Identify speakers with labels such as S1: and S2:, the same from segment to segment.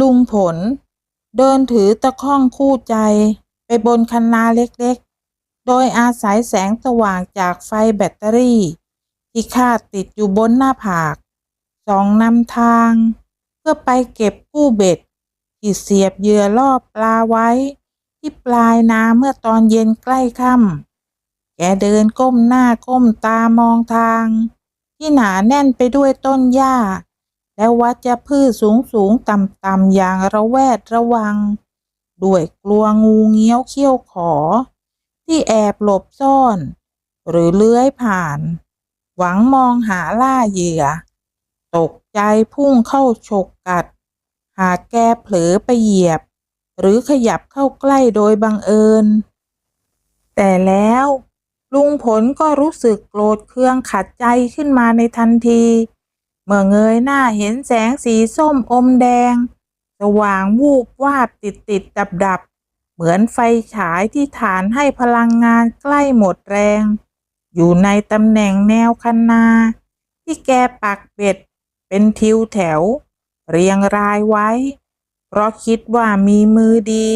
S1: ลุงผล เดินถือตะข้องคู่ใจไปบนคันนาเล็กๆ โดยอาศัยแสงสว่างจากไฟแบตเตอรี่ ที่คาดติดอยู่บนหน้าผากสองนำทาง เพื่อไปเก็บกู้เบ็ดที่เสียบเหยื่อล่อปลาไว้ ที่ปลายนาเมื่อตอนเย็นใกล้ค่ำแกเดินก้มหน้าก้มตามองทาง ที่หนาแน่นไปด้วยต้นหญ้า และวัชพืชสูงสูงต่ำต่ำอย่างระแวดระวัง ด้วยกลัวงูเงี้ยวเขี้ยวขอ ที่แอบหลบซ่อน หรือเลื้อยผ่าน หวังมองหาล่าเหยื่อ ตกใจพุ่งเข้าฉกกัด หากแกเผลอไปเหยียบ หรือขยับเข้าใกล้โดยบังเอิญ แต่แล้วลุงผลก็รู้สึกโกรธเคืองขัดใจขึ้นมาในทันที เมื่อเงยหน้าเห็นแสงสีส้มอมแดง สว่างวูบวาบติดติดดับดับ เหมือนไฟฉายที่ฐานให้พลังงานใกล้หมดแรง อยู่ในตำแหน่งแนวคันนา ที่แกปักเบ็ด เป็นทิวแถว เรียงรายไว้ เพราะคิดว่ามีมือดี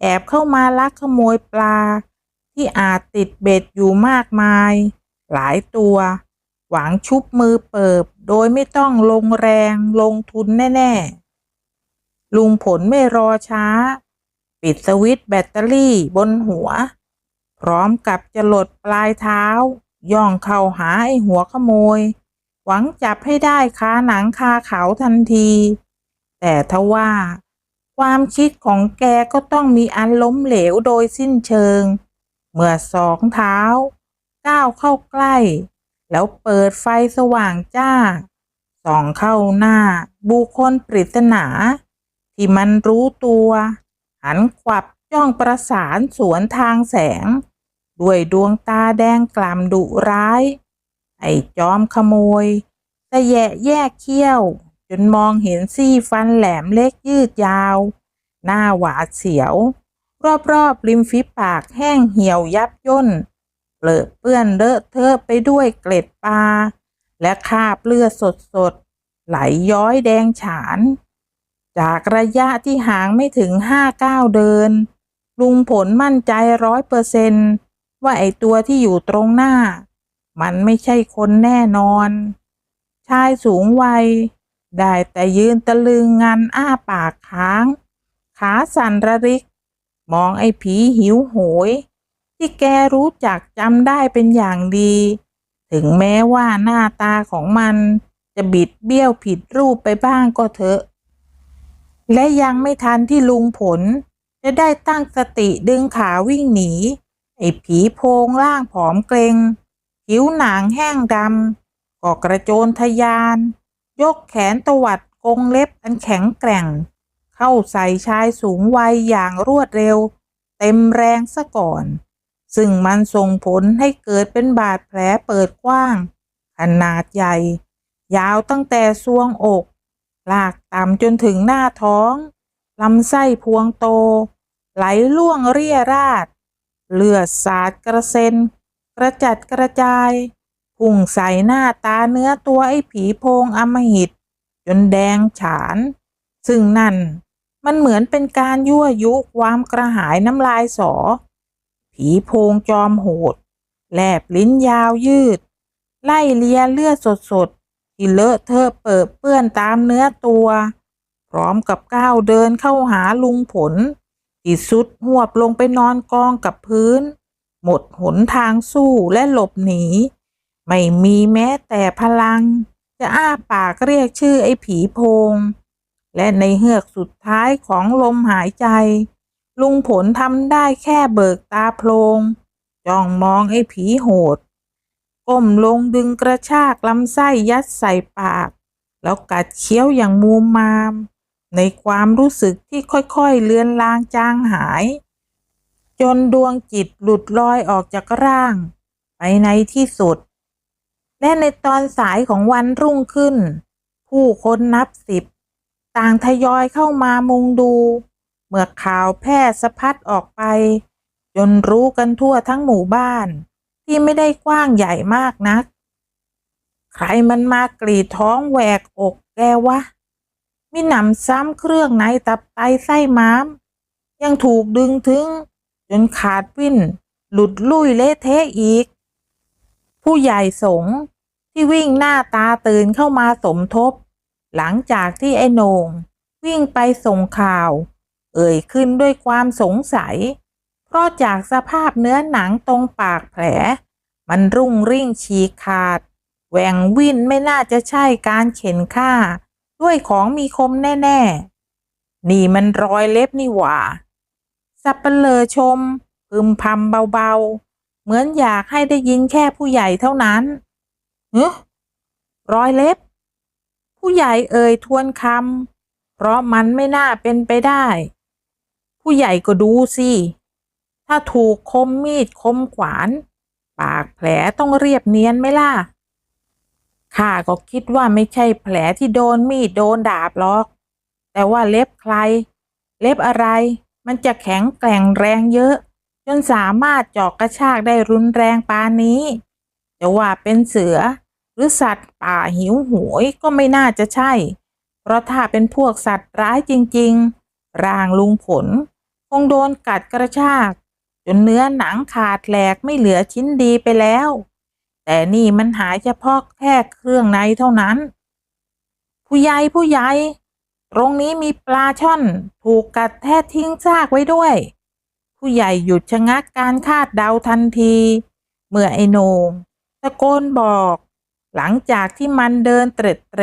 S1: แอบเข้ามาลักขโมยปลา ที่อาจติดเบ็ดอยู่มากมาย หลายตัว หวังชุบมือเปิบ โดยไม่ต้องลงแรงลงทุนแน่ ๆ ลุงผลไม่รอช้า ปิดสวิตช์แบตเตอรี่บนหัว พร้อมกับจะหลดปลายเท้า ย่องเข้าหาไอหัวขโมย หวังจับให้ได้คาหนังคาเขาทันที แต่ทว่า ความคิดของแกก็ต้องมีอันล้มเหลวโดยสิ้นเชิง เมื่อสองเท้า ก้าวเข้าใกล้ แล้วเปิดไฟสว่างจ้าส่องเข้าหน้า บุคคลปริศนา ที่มันรู้ตัว หันขวับจ้องประสานสวนทางแสง ด้วยดวงตาแดงกล่ำดุร้าย ไอ้จอมขโมยตะแยะแยกเขี้ยว จนมองเห็นซี่ฟันแหลมเล็กยืดยาว หน้าหวาดเสียว รอบๆริมฝีปากแห้งเหี่ยวยับย่น เปลอะเปื้อนเลอะเทอะไปด้วยเกล็ดปลา และคราบเลือดสดๆ ไหลย้อยแดงฉาน จากระยะที่ห่างไม่ถึงห้าก้าวเดิน ลุงผลมั่นใจร้อยเปอร์เซนว่าไอตัวที่อยู่ตรงหน้า มันไม่ใช่คนแน่นอน ชายสูงวัย ได้แต่ยืนตะลึงงันอ้าปากค้าง ขาสั่นระริก มองไอ้ผีหิวโหย ที่แกรู้จักจำได้เป็นอย่างดี ถึงแม้ว่าหน้าตาของมันจะบิดเบี้ยวผิดรูปไปบ้างก็เถอะ และยังไม่ทันที่ลุงผล จะได้ตั้งสติดึงขาวิ่งหนี ไอ้ผีโพงร่างผอมเกรง ผิวหนังแห้งดำก็กระโจนทะยาน ยกแขนตวัดกงเล็บอันแข็งแกร่ง เข้าใส่ชายสูงวัยอย่างรวดเร็ว เต็มแรงซะก่อน ซึ่งมันส่งผลให้เกิดเป็นบาดแผลเปิดกว้าง ขนาดใหญ่ ยาวตั้งแต่ซวงอก ลากต่ำจนถึงหน้าท้องลำไส้พวงโต ไหลล่วงเรี่ยราด เลือดสาดกระเซ็น กระจัดกระจายพุ่งใส่หน้าตาเนื้อตัวไอ้ผีโพงอมหิต จนแดงฉาน ซึ่งนั่นมันเหมือนเป็นการยั่วยุความกระหายน้ำลายสอ ผีโพงจอมโหด แลบลิ้นยาวยืด ไล่เลียเลือดสดๆ ที่เลอะเทอะเปิดเปื้อนตามเนื้อตัว พร้อมกับก้าวเดินเข้าหาลุงผลที่สุดหวบลงไปนอนกองกับพื้น หมดหนทางสู้และหลบหนี ไม่มีแม้แต่พลัง จะอ้าปากเรียกชื่อไอ้ผีโพง และในเฮือกสุดท้ายของลมหายใจ ลุงผลทำได้แค่เบิกตาโพลงจ้องมองไอ้ผีโหด ก้มลงดึงกระชากลำไส้ยัดใส่ปาก แล้วกัดเคี้ยวอย่างมูมาม ในความรู้สึกที่ค่อยๆเลือนลางจางหาย จนดวงจิตหลุดลอยออกจากร่าง ไปในที่สุด และในตอนสายของวันรุ่งขึ้น ผู้คนนับสิบ ต่างทยอยเข้ามามุงดู มื่อข่าวแพร่สะพัดออกไป จนรู้กันทั่วทั้งหมู่บ้าน ที่ไม่ได้กว้างใหญ่มากนัก ใครมันมากรีดท้องแหวกอกแกวะมีหนำซ้ำเครื่องในตับไตไส้ม้าม ยังถูกดึงถึง จนขาดวิ่น หลุดลุ่ยเละเทะอีก ผู้ใหญ่สงที่วิ่งหน้าตาตื่นเข้ามาสมทบ หลังจากที่ไอ้โหนงวิ่งไปส่งข่าว เอ่ยขึ้นด้วยความสงสัย เพราะจากสภาพเนื้อหนังตรงปากแผล มันรุ่งริ่งฉีกขาดแหว่งวิ่นไม่น่าจะใช่การเข็นฆ่า ด้วยของมีคมแน่ๆ นี่มันรอยเล็บนี่หว่า สับเปลอชม พึมพำเบาๆ เหมือนอยากให้ได้ยินแค่ผู้ใหญ่เท่านั้นเฮ้รอยเล็บ ผู้ใหญ่เอ่ยทวนคำเพราะมันไม่น่าเป็นไปได้ ผู้ใหญ่ก็ดูสิ ถ้าถูกคมมีดคมขวาน ปากแผลต้องเรียบเนียนไหมล่ะ ข้าก็คิดว่าไม่ใช่แผลที่โดนมีดโดนดาบหรอก แต่ว่าเล็บใคร เล็บอะไร มันจะแข็งแกร่งแรงเยอะ จนสามารถเจอกกระชากได้รุนแรงปานนี้ จะว่าเป็นเสือ หรือสัตว์ป่าหิวโหวยก็ไม่น่าจะใช่ เพราะถ้าเป็นพวกสัตว์ร้ายจริง ๆ ร่างลุงผล งโดนกัดกระชาก จนเนื้อหนังขาดแหลกไม่เหลือชิ้นดีไปแล้ว แต่นี่มันหายเฉพาะแค่เครื่องในเท่านั้น ผู้ใหญ่ผู้ใหญ่ตรงนี้มีปลาช่อนถูกกัดแทะทิ้งซากไว้ด้วย ผู้ใหญ่หยุดชะงักการคาดเดาทันที เมื่อไอโหนงตะโกนบอก หลังจากที่มันเดินเตร็ดเตร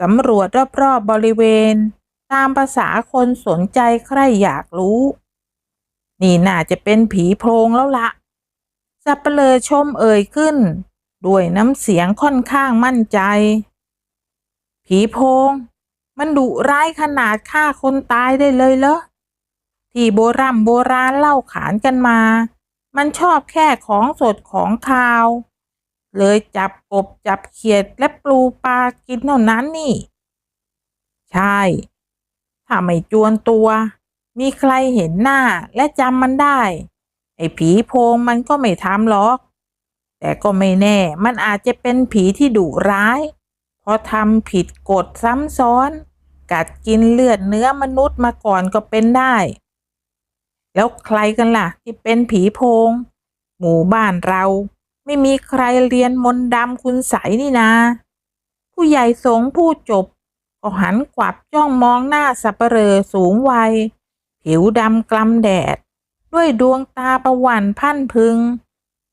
S1: สำรวจรอบๆบริเวณ ตามภาษาคนสนใจใครอยากรู้ นี่น่าจะเป็นผีโพรงแล้วละสับเปลอชมเอ่ยขึ้น ด้วยน้ำเสียงค่อนข้างมั่นใจ ผีโพง มันดุร้ายขนาดฆ่าคนตายได้เลยเหรอที่โบราณโบราณเล่าขานกันมา มันชอบแค่ของสดของคาว เลยจับกบจับเขียดและปลูปลากินเท่านั้นนี่ ใช่ ถ้าไม่จวนตัว มีใครเห็นหน้าและจำมันได้ ไอ้ผีโพงมันก็ไม่ทำหรอก แต่ก็ไม่แน่ มันอาจจะเป็นผีที่ดุร้าย เพราะทำผิดกฎซ้ำซ้อน กัดกินเลือดเนื้อมนุษย์มาก่อนก็เป็นได้ แล้วใครกันล่ะ ที่เป็นผีโพง หมู่บ้านเรา ไม่มีใครเรียนมนต์ดำคุณใสนี่นาผู้ใหญ่สงฆ์พูดจบ ก็หันกวับจ้องมองหน้าสับเปลอสูงวัย ผิวดำกลำแดด ด้วยดวงตาประวันพันพึง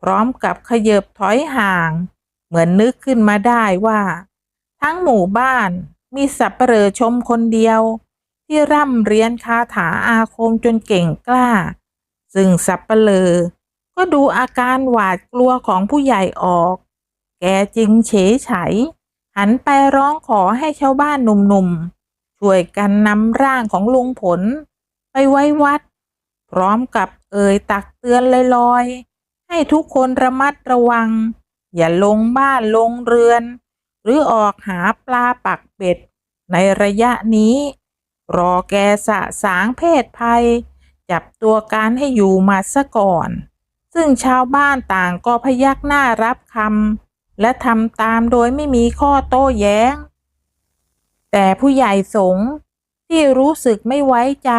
S1: พร้อมกับขยบถอยห่าง เหมือนนึกขึ้นมาได้ว่า ทั้งหมู่บ้านมีสับเปลอชมคนเดียว ที่ร่ำเรียนคาถาอาคมจนเก่งกล้า ซึ่งสับเปลอก็ดูอาการหวาดกลัวของผู้ใหญ่ออก แกจึงเฉยไฉ หันไปร้องขอให้ชาวบ้านหนุ่มๆ ช่วยกันนำร่างของลุงผล ไปไว้วัด พร้อมกับเอ่ยตักเตือนลอยๆ ให้ทุกคนระมัดระวัง อย่าลงบ้านลงเรือน หรือออกหาปลาปักเป็ด ในระยะนี้ รอแกสะสางเพศภัย จับตัวการให้อยู่มาซะก่อน ซึ่งชาวบ้านต่างก็พยักหน้ารับคำ และทำตามโดยไม่มีข้อโต้แย้ง แต่ผู้ใหญ่สงฆ์ที่รู้สึกไม่ไว้ใจ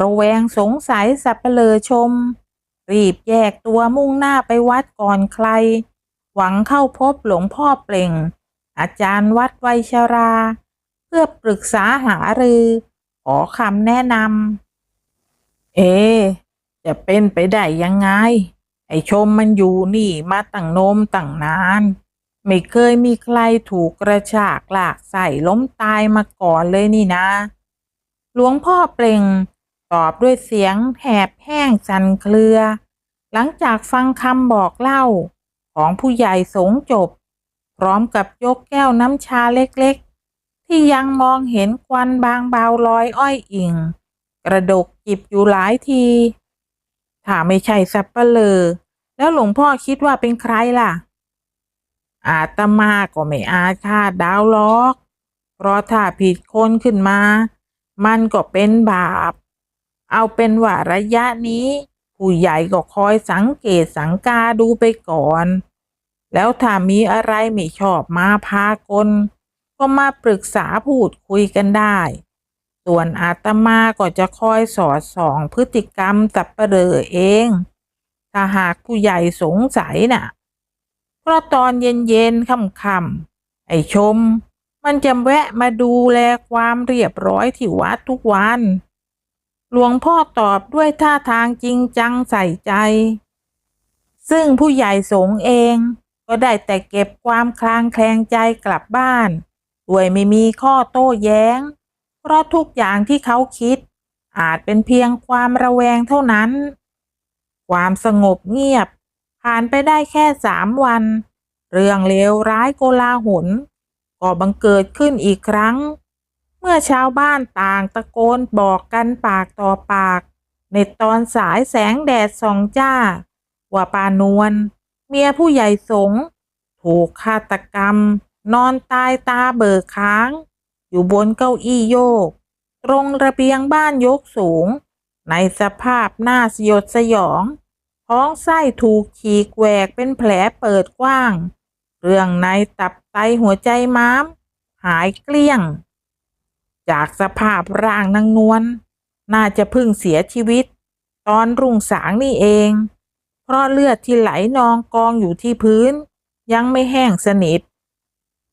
S1: ระแวงสงสัยสับเปลอชม รีบแยกตัวมุ่งหน้าไปวัดก่อนใคร หวังเข้าพบหลวงพ่อเปล่ง อาจารย์วัดไวยชรา เพื่อปรึกษาหารือ ขอคำแนะนำเอ จะเป็นไปได้ยังไง ไอชมมันอยู่นี่มาตั้งนมตั้งนาน ไม่เคยมีใครถูกกระชากลากใส่ล้มตายมาก่อนเลยนี่นะ หลวงพ่อเปล่งตอบด้วยเสียงแหบแห้งสันเครือ หลังจากฟังคำบอกเล่า ของผู้ใหญ่สงจบ พร้อมกับยกแก้วน้ำชาเล็กๆ ที่ยังมองเห็นควันบางเบาลอยอ้อยอิง กระดกจิบอยู่หลายที ถ้าไม่ใช่สับเปลอแล้วหลวงพ่อคิดว่าเป็นใครล่ะ อาตมาก็ไม่อาจคาดดาวหรอก เพราะถ้าผิดคนขึ้นมา มันก็เป็นบาป เอาเป็นว่าระยะนี้ ผู้ใหญ่ก็คอยสังเกตสังกาดูไปก่อน แล้วถ้ามีอะไรไม่ชอบมาพากลก็มาปรึกษาพูดคุยกันได้ ส่วนอาตมาก็จะคอยสอดส่องพฤติกรรมสับเปลอเอง ถ้าหากผู้ใหญ่สงสัยน่ะ เพราะตอนเย็นๆค่ำๆไอ้ชม มันจะแวะมาดูแลความเรียบร้อยที่วัดทุกวัน หลวงพ่อตอบด้วยท่าทางจริงจังใส่ใจ ซึ่งผู้ใหญ่สงเองก็ได้แต่เก็บความคลางแคลงใจกลับบ้าน ด้วยไม่มีข้อโต้แย้ง เพราะทุกอย่างที่เขาคิด อาจเป็นเพียงความระแวงเท่านั้น ความสงบเงียบ ผ่านไปได้แค่สามวัน เรื่องเลวร้ายโกลาหลก็บังเกิดขึ้นอีกครั้ง เมื่อชาวบ้านต่างตะโกนบอกกันปากต่อปาก ในตอนสายแสงแดดส่องจ้า ว่าปานวลเมียผู้ใหญ่สงฆ์ถูกฆาตกรรม นอนตายตาเบิกค้าง อยู่บนเก้าอี้โยก ตรงระเบียงบ้านยกสูง ในสภาพหน้าสยดสยอง ท้องไส้ถูกฉีกแหวกเป็นแผลเปิดกว้าง เรื่องในตับไตหัวใจม้าม หายเกลี้ยง จากสภาพร่างนางนวลน่าจะเพิ่งเสียชีวิต ตอนรุ่งสางนี่เอง เพราะเลือดที่ไหลนองกองอยู่ที่พื้น ยังไม่แห้งสนิท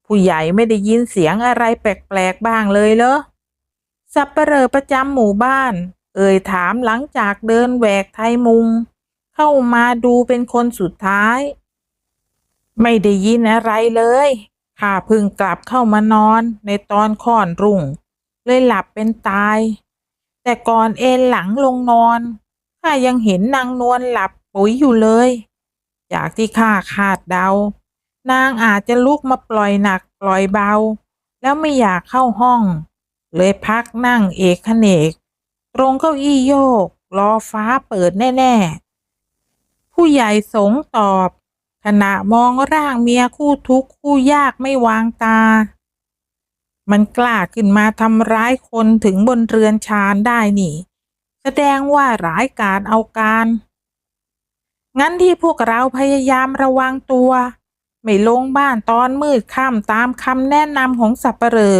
S1: ผู้ใหญ่ไม่ได้ยินเสียงอะไรแปลกๆบ้างเลยเหรอสับปเปลอประจำหมู่บ้าน เอ่ยถามหลังจากเดินแหวกไทยมุง เข้ามาดูเป็นคนสุดท้าย ไม่ได้ยินอะไรเลยข้าพิ่งกลับเข้ามานอนในตอนค่อนรุ่ง เลยหลับเป็นตาย แต่ก่อนเอนหลังลงนอนข้ายังเห็นนางนวลหลับปุ๋ยอยู่เลย จากที่ข้าคาดเดา นางอาจจะลุกมาปล่อยหนักปล่อยเบา แล้วไม่อยากเข้าห้อง เลยพักนั่งเอกขเนก ตรงเก้าอี้โยก รอฟ้าเปิดแน่ ๆ ผู้ใหญ่สงตอบ ขณะมองร่างเมียคู่ทุกข์คู่ยากไม่วางตา มันกล้าขึ้นมาทำร้ายคนถึงบนเรือนชานได้นี่ แสดงว่าร้ายกาจเอาการ งั้นที่พวกเราพยายามระวังตัว ไม่ลงบ้านตอนมืดค่ำตามคำแนะนำของสับปเปลอ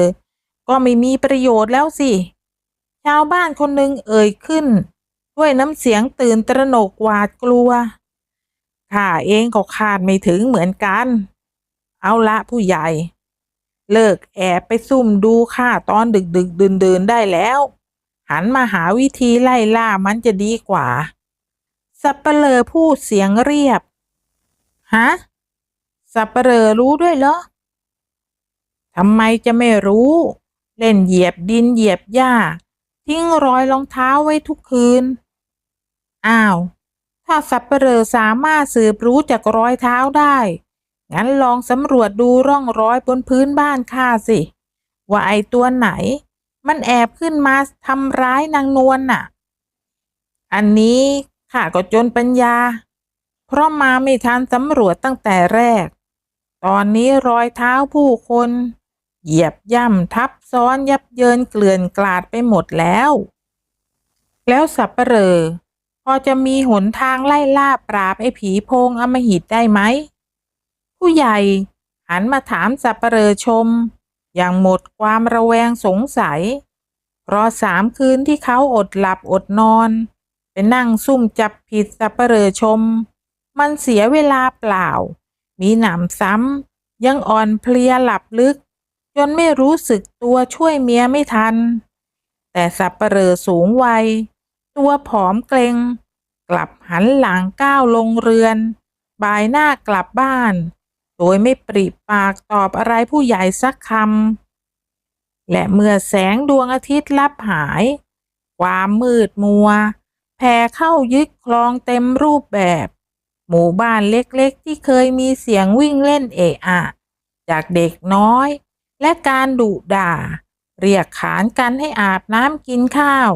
S1: ก็ไม่มีประโยชน์แล้วสิ ชาวบ้านคนหนึ่งเอ่ยขึ้น ด้วยน้ำเสียงตื่นตระหนกหวาดกลัว ข้าเองก็คาดไม่ถึงเหมือนกัน เอาละผู้ใหญ่ เลิกแอบไปซุ่มดูข้าตอนดึกดึกดื่นดื่นๆได้แล้ว หันมาหาวิธีไล่ล่ามันจะดีกว่า สับเปลอพูดเสียงเรียบ ฮะ สับเปลอรู้ด้วยเหรอทำไมจะไม่รู้ เล่นเหยียบดินเหยียบหญ้า ทิ้งรอยรองเท้าไว้ทุกคืน อ้าว ถ้าสับเปลอสามารถสืบรู้จากรอยเท้าได้ งั้นลองสำรวจดูร่องรอยบนพื้นบ้านข้าสิ ว่าไอตัวไหน มันแอบขึ้นมาทำร้ายนางนวลน่ะ อันนี้ข้าก็จนปัญญา เพราะมาไม่ทันสำรวจตั้งแต่แรก ตอนนี้รอยเท้าผู้คน เหยียบย่ำทับซ้อนยับเยินเกลื่อนกลาดไปหมดแล้ว แล้วสับเปลอพอจะมีหนทางไล่ล่าปราบไอ้ผีโพงอมหิตได้ไหม ผู้ใหญ่หันมาถามสับเปลอชม อย่างหมดความระแวงสงสัย เพราะสามคืนที่เขาอดหลับอดนอนไปนั่งซุ่มจับผิดสับเปลอชม มันเสียเวลาเปล่า มีหนำซ้ำยังอ่อนเพลียหลับลึก จนไม่รู้สึกตัวช่วยเมียไม่ทัน แต่สับเปลอสูงวัย ตัวผอมเกรงกลับหันหลังก้าวลงเรือน บายหน้ากลับบ้าน โดยไม่ปริปากตอบอะไรผู้ใหญ่สักคำ และเมื่อแสงดวงอาทิตย์ลับหาย ความมืดมัวแผ่เข้ายึดคลองเต็มรูปแบบ หมู่บ้านเล็กๆ ที่เคยมีเสียงวิ่งเล่นเอะอะจากเด็กน้อย และการดุด่า เรียกขานกันให้อาบน้ำกินข้าว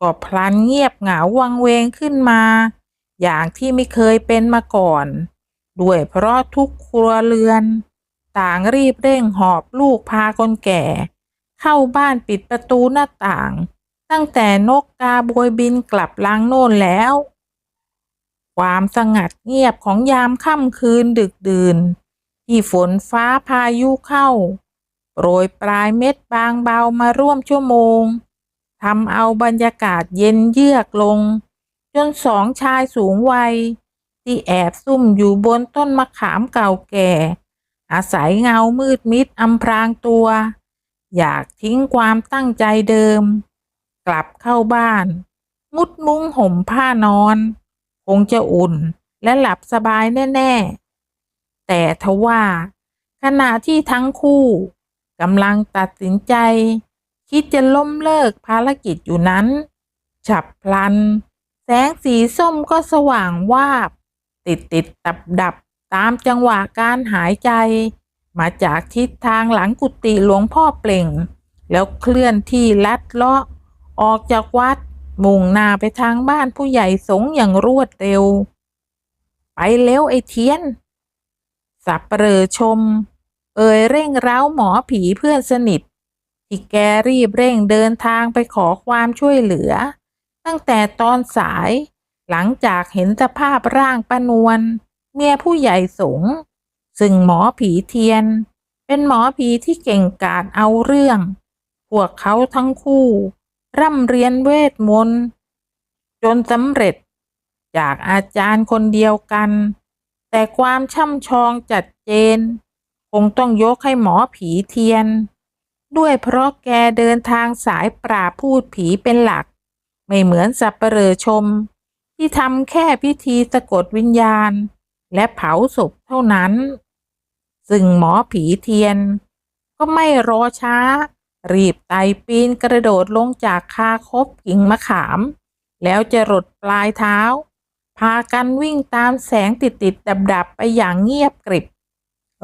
S1: ก็พลันเงียบเหงาวังเวงขึ้นมา อย่างที่ไม่เคยเป็นมาก่อน ด้วยเพราะทุกครัวเรือน ต่างรีบเร่งหอบลูกพาคนแก่ เข้าบ้านปิดประตูหน้าต่าง ตั้งแต่นกกาโบยบินกลับลังโน่นแล้ว ความสงัดเงียบของยามค่ำคืนดึกดื่น ที่ฝนฟ้าพายุเข้า โรยปลายเม็ดบางเบามาร่วมชั่วโมงทำเอาบรรยากาศเย็นเยือกลง จนสองชายสูงวัย ที่แอบซุ่มอยู่บนต้นมะขามเก่าแก่ อาศัยเงามืดมิดอำพรางตัว อยากทิ้งความตั้งใจเดิม กลับเข้าบ้าน มุดมุ้งห่มผ้านอน คงจะอุ่นและหลับสบายแน่ ๆ แต่ทว่า ขณะที่ทั้งคู่กำลังตัดสินใจ คิดจะล้มเลิกภารกิจอยู่นั้น ฉับพลัน แสงสีส้มก็สว่างวาบ ติดติดดับดับตามจังหวะการหายใจ มาจากทิศทางหลังกุฏิหลวงพ่อเปล่ง แล้วเคลื่อนที่ลัดเลาะออกจากวัด มุ่งหน้าไปทางบ้านผู้ใหญ่สงอย่างรวดเร็ว ไปเร็วไอ้เทียน สับเปลอชม เอ่ยเร่งเร้าหมอผีเพื่อนสนิท ที่แกรีบเร่งเดินทางไปขอความช่วยเหลือ ตั้งแต่ตอนสายหลังจากเห็นสภาพร่างปนวลเมียผู้ใหญ่สง ซึ่งหมอผีเทียน เป็นหมอผีที่เก่งกาจเอาเรื่อง พวกเขาทั้งคู่ ร่ำเรียนเวทมนต์จนสำเร็จจากอาจารย์คนเดียวกัน แต่ความช่ำชองจัดเจน คงต้องยกให้หมอผีเทียน ด้วยเพราะแกเดินทางสายปราพูดผีเป็นหลัก ไม่เหมือนสับเปลอชม ที่ทำแค่พิธีสะกดวิญญาณ และเผาศพเท่านั้น ซึ่งหมอผีเทียน ก็ไม่รอช้า รีบไต่ปีนกระโดดลงจากคาคบกิ่งมะขาม แล้วจะรดปลายเท้า พากันวิ่งตามแสงติดติดดับดับไปอย่างเงียบกริบ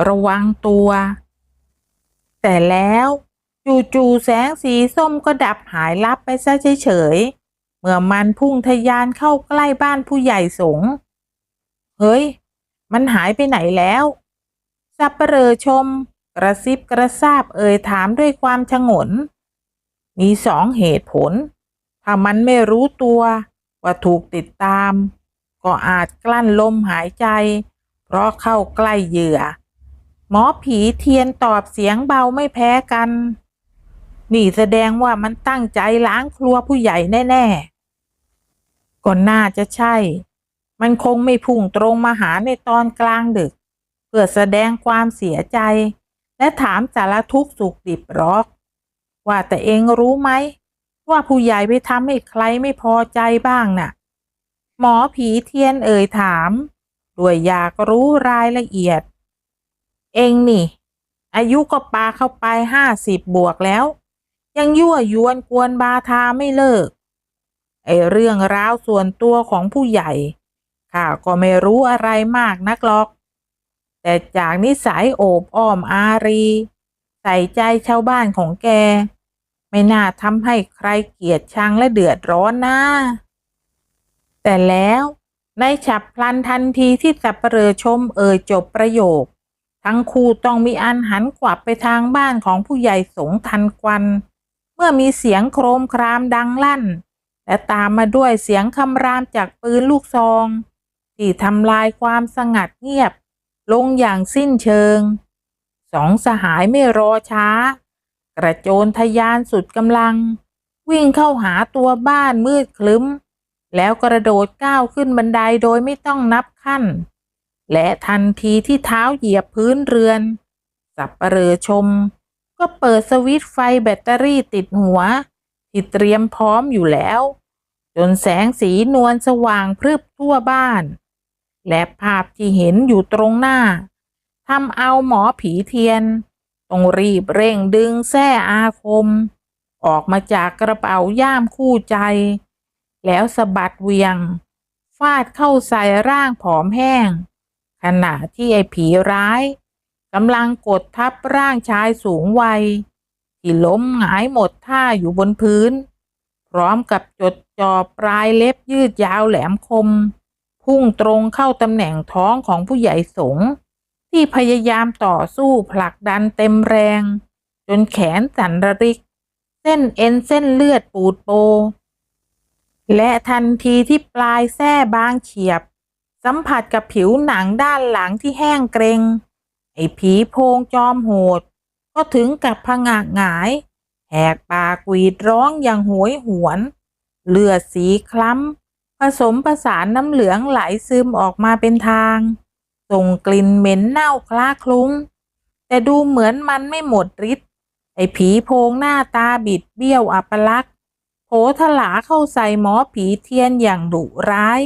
S1: ระวังตัว แต่แล้วจู่ๆแสงสีส้มก็ดับหายลับไปซะเฉยๆ เมื่อมันพุ่งทะยานเข้าใกล้บ้านผู้ใหญ่สง เฮ้ย มันหายไปไหนแล้วสับเปลอชม กระซิบกระซาบเอ่ยถามด้วยความชงน มีสองเหตุผล ถ้ามันไม่รู้ตัว ว่าถูกติดตาม ก็อาจกลั้นลมหายใจ เพราะเข้าใกล้เหยื่อ หมอผีเทียนตอบเสียงเบาไม่แพ้กัน นี่แสดงว่ามันตั้งใจล้างครัวผู้ใหญ่แน่ ๆ ก็น่าจะใช่ มันคงไม่พุ่งตรงมาหาในตอนกลางดึก เพื่อแสดงความเสียใจ และถามสารทุกข์สุขดิบรอก ว่าแต่เองรู้ไหม ว่าผู้ใหญ่ไปทำให้ใครไม่พอใจบ้างน่ะ หมอผีเทียนเอ่ยถาม ด้วยอยากรู้รายละเอียด เองนี่ อายุก็ปาเข้าไปห้าสิบบวกแล้ว ยังยั่วยวนกวนบาทาไม่เลิก ไอเรื่องราวส่วนตัวของผู้ใหญ่ข้าก็ไม่รู้อะไรมากนักหรอก แต่จากนิสัยโอบอ้อมอารี ใส่ใจชาวบ้านของแก ไม่น่าทำให้ใครเกลียดชังและเดือดร้อนนะ แต่แล้วในฉับพลันทันทีที่สับเปลอชมเอ่ยจบประโยค ทั้งคู่ต้องมีอันหันขวับไปทางบ้านของผู้ใหญ่สงทันควัน เมื่อมีเสียงโครมครามดังลั่น และตามมาด้วยเสียงคำรามจากปืนลูกซอง ที่ทำลายความสงัดเงียบ ลงอย่างสิ้นเชิง สองสหายไม่รอช้า กระโจนทะยานสุดกำลัง วิ่งเข้าหาตัวบ้านมืดคลึ้ม แล้วกระโดดก้าวขึ้นบันไดโดยไม่ต้องนับขั้น และทันทีที่เท้าเหยียบพื้นเรือน สับเปลอชม ก็เปิดสวิตช์ไฟแบตเตอรี่ติดหัว ที่เตรียมพร้อมอยู่แล้ว จนแสงสีนวลสว่างพรึบทั่วบ้าน และภาพที่เห็นอยู่ตรงหน้าทำเอาหมอผีเทียน ต้องรีบเร่งดึงแส้อาคม ออกมาจากกระเป๋าย่ามคู่ใจ แล้วสะบัดเวียง ฟาดเข้าใส่ร่างผอมแห้ง ขณะที่ไอ้ผีร้ายกำลังกดทับร่างชายสูงวัย ที่ล้มหงายหมดท่าอยู่บนพื้น พร้อมกับจดจ่อปลายเล็บยืดยาวแหลมคม พุ่งตรงเข้าตำแหน่งท้องของผู้ใหญ่สงฆ์ที่พยายามต่อสู้ผลักดันเต็มแรง จนแขนสั่นระริก เส้นเอ็นเส้นเลือดปูดโป และทันทีที่ปลายแส้บางเฉียบ สัมผัสกับผิวหนังด้านหลังที่แห้งเกรง ไอ้ผีโพงจอมโหด ก็ถึงกับพงากหงายแหกปากหวีดร้องอย่างโหยหวน เลือดสีคล้ำ สมผสานน้ำเหลืองไหลซึมออกมาเป็นทาง ส่งกลิ่นเหม็นเน่าคล้าคลุ้ง แต่ดูเหมือนมันไม่หมดฤทธิ์ไอ้ผีโพงหน้าตาบิดเบี้ยวอัปลักษณ์โผทลาเข้าใส่หมอผีเทียนอย่างดุร้าย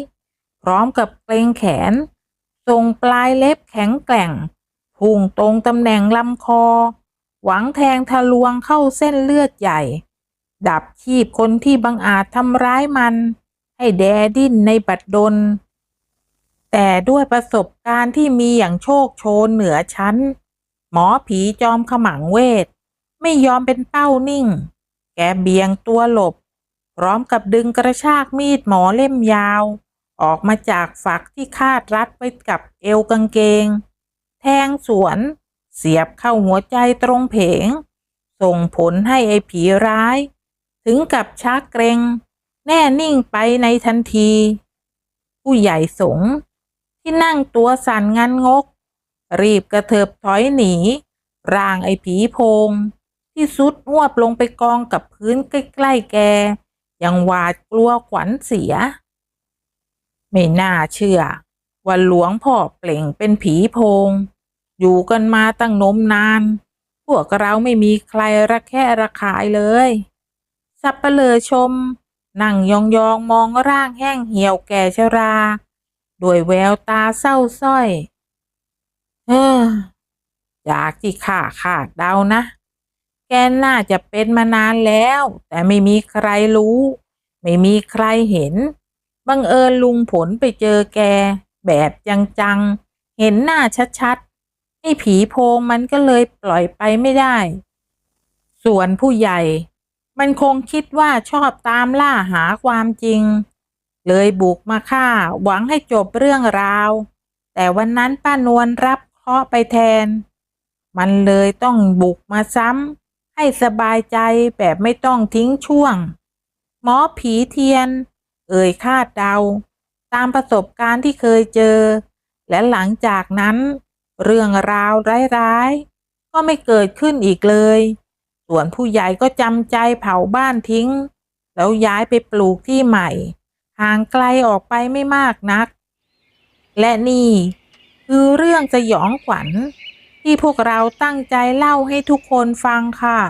S1: พร้อมกับเกรงแขนทรงปลายเล็บแข็งแกร่งพุ่งตรงตำแหน่งลำคอ หวังแทงทะลวงเข้าเส้นเลือดใหญ่ ดับชีพคนที่บังอาจทำร้ายมัน ให้แดดิ้นในบัดดล แต่ด้วยประสบการณ์ที่มีอย่างโชคโชนเหนือชั้น หมอผีจอมขมังเวท ไม่ยอมเป็นเป้านิ่ง แกเบียงตัวหลบ พร้อมกับดึงกระชากมีดหมอเล่มยาว ออกมาจากฝักที่คาดรัดไว้กับเอวกางเกง แทงสวน เสียบเข้าหัวใจตรงเพงส่งผลให้ไอ้ผีร้าย ถึงกับชักเกรง แน่นิ่งไปในทันที ผู้ใหญ่สงที่นั่งตัวสั่นงันงก รีบกระเถิบถอยหนี ร่างไอ้ผีโพง ที่สุดงวบลงไปกองกับพื้นใกล้ๆแก ยังหวาดกลัวขวัญเสีย ไม่น่าเชื่อ ว่าหลวงพ่อเปล่งเป็นผีโพง อยู่กันมาตั้งนมนาน พวกเราไม่มีใครระแคะระคายเลย สับเปลือชม นั่งยองๆมองร่างแห้งเหี่ยวแก่ชราด้วยแววตาเศร้าสร้อย เออจากที่ข้าคาดเดานะ แกน่าจะเป็นมานานแล้ว แต่ไม่มีใครรู้ ไม่มีใครเห็น บังเอิญลุงผลไปเจอแก แบบจังๆ เห็นหน้าชัดๆไอ้ผีโพงมันก็เลยปล่อยไปไม่ได้ ส่วนผู้ใหญ่ มันคงคิดว่าชอบตามล่าหาความจริง เลยบุกมาฆ่า หวังให้จบเรื่องราว แต่วันนั้นป้านวลรับเคราะห์ไปแทน มันเลยต้องบุกมาซ้ำให้สบายใจแบบไม่ต้องทิ้งช่วง หมอผีเทียน เอ่ยคาดเดา ตามประสบการณ์ที่เคยเจอ และหลังจากนั้น เรื่องราวร้ายๆก็ไม่เกิดขึ้นอีกเลย ส่วนผู้ใหญ่ก็จำใจเผาบ้านทิ้ง แล้วย้ายไปปลูกที่ใหม่ ห่างไกลออกไปไม่มากนัก และนี่คือเรื่องสยองขวัญที่พวกเราตั้งใจเล่าให้ทุกคนฟังค่ะ